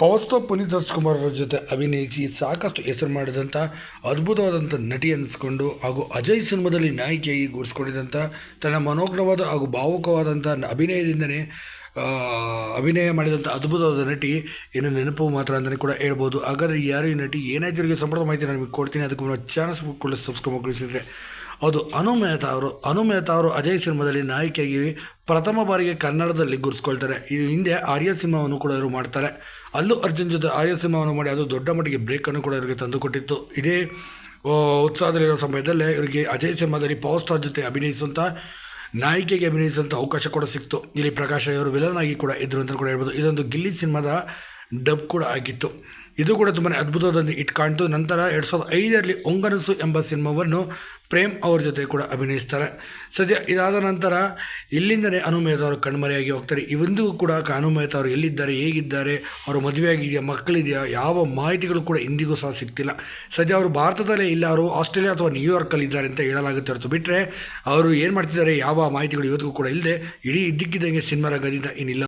Power star Puneeth Rajkumar ಅವರ ಜೊತೆ ಅಭಿನಯಿಸಿ ಸಾಕಷ್ಟು ಹೆಸರು ಮಾಡಿದಂಥ ಅದ್ಭುತವಾದಂಥ ನಟಿ ಅನ್ನಿಸ್ಕೊಂಡು ಹಾಗೂ ಅಜಯ್ ಸಿನಿಮಾದಲ್ಲಿ ನಾಯಕಿಯಾಗಿ ಗೂಡಿಸ್ಕೊಂಡಿದ್ದಂಥ ತನ್ನ ಮನೋಗ್ರವಾದ ಹಾಗೂ ಭಾವುಕವಾದಂಥ ಅಭಿನಯದಿಂದನೇ ಅಭಿನಯ ಮಾಡಿದಂಥ ಅದ್ಭುತವಾದ ನಟಿ ಏನು ನೆನಪು ಮಾತ್ರ ಅಂತಲೇ ಕೂಡ ಹೇಳ್ಬೋದು. ಹಾಗಾದರೆ ಯಾರು ಈ ನಟಿ? ಏನಾಯ್ತು? ಸಂಪರ್ಕ ಮಾಹಿತಿ ನಾನು ನಿಮಗೆ ಕೊಡ್ತೀನಿ. ಅದಕ್ಕೆ ಚಾನಲ್ಸ್ ಕೂಡ ಸಬ್ಸ್ಕ್ರೈಬ್ ಮಾಡಿಸಿದ್ರೆ ಹೌದು ಅನು ಮೆಹ್ತಾ ಅವರು ಅನು ಮೆಹ್ತಾ ಅವರು ಅಜಯ್ ಸಿನಿಮಾದಲ್ಲಿ ನಾಯಕಿಯಾಗಿ ಪ್ರಥಮ ಬಾರಿಗೆ ಕನ್ನಡದಲ್ಲಿ ಗುರ್ಸ್ಕೊಳ್ತಾರೆ ಇದು ಹಿಂದೆ ಆರ್ಯ ಸಿನಿಮಾವನ್ನು ಕೂಡ ಇವರು ಮಾಡ್ತಾರೆ. ಅಲ್ಲೂ ಅರ್ಜುನ್ ಜೊತೆ ಆರ್ಯ ಸಿನಿಮಾವನ್ನು ಮಾಡಿ ಅದು ದೊಡ್ಡ ಮಟ್ಟಿಗೆ ಬ್ರೇಕನ್ನು ಕೂಡ ಇವರಿಗೆ ತಂದುಕೊಟ್ಟಿತ್ತು. ಇದೇ ಉತ್ಸಾಹದಲ್ಲಿರೋ ಸಮಯದಲ್ಲೇ ಇವರಿಗೆ ಅಜಯ್ ಸಿನಿಮಾದಲ್ಲಿ ಪವರ್ ಸ್ಟಾರ್ ಜೊತೆ ಅಭಿನಯಿಸುವಂಥ ನಾಯಕಿಗೆ ಅಭಿನಯಿಸುವಂಥ ಅವಕಾಶ ಕೂಡ ಸಿಕ್ತು. ಇಲ್ಲಿ ಪ್ರಕಾಶ್ ಅವರು ವಿಲನ್ ಆಗಿ ಕೂಡ ಇದ್ದರು ಅಂತ ಕೂಡ ಹೇಳ್ಬೋದು. ಇದೊಂದು ಗಿಲ್ಲಿ ಸಿನಿಮಾದ ಡಬ್ ಕೂಡ ಆಗಿತ್ತು. ಇದು ಕೂಡ ತುಂಬಾ ಅದ್ಭುತವಾದ ಇಟ್ ಕಾಣ್ತು. ನಂತರ ಎರಡು ಸಾವಿರದ ಐದರಲ್ಲಿ ಒಂಗನಸು ಎಂಬ ಸಿನಿಮಾವನ್ನು ಪ್ರೇಮ್ ಅವರ ಜೊತೆ ಕೂಡ ಅಭಿನಯಿಸ್ತಾರೆ. ಸದ್ಯ ಇದಾದ ನಂತರ ಇಲ್ಲಿಂದಲೇ ಅನುಮೇತ ಅವರು ಕಣ್ಮರೆಯಾಗಿ ಹೋಗ್ತಾರೆ. ಇವಂದಿಗೂ ಕೂಡ ಅನುಮೇತ ಅವರು ಎಲ್ಲಿದ್ದಾರೆ, ಹೇಗಿದ್ದಾರೆ, ಅವರು ಮದುವೆಯಾಗಿದೆಯಾ ಮಕ್ಕಳಿದೆಯಾ, ಯಾವ ಮಾಹಿತಿಗಳು ಕೂಡ ಇಂದಿಗೂ ಸಹ ಸಿಗ್ತಿಲ್ಲ. ಸದ್ಯ ಅವರು ಭಾರತದಲ್ಲೇ ಇಲ್ಲ, ಅವರು ಆಸ್ಟ್ರೇಲಿಯಾ ಅಥವಾ ನ್ಯೂಯಾರ್ಕಲ್ಲಿ ಇದ್ದಾರೆ ಅಂತ ಹೇಳಲಾಗುತ್ತೆ ಹೊರತು ಬಿಟ್ಟರೆ ಅವರು ಏನು ಮಾಡ್ತಿದ್ದಾರೆ, ಯಾವ ಮಾಹಿತಿಗಳು ಇವತ್ತಿಗೂ ಕೂಡ ಇಲ್ಲದೆ ಇಡೀ ಇದ್ದಕ್ಕಿದ್ದಂಗೆ ಸಿನಿಮಾ ರಂಗದಿಂದ ಇನ್ನಿಲ್ಲ.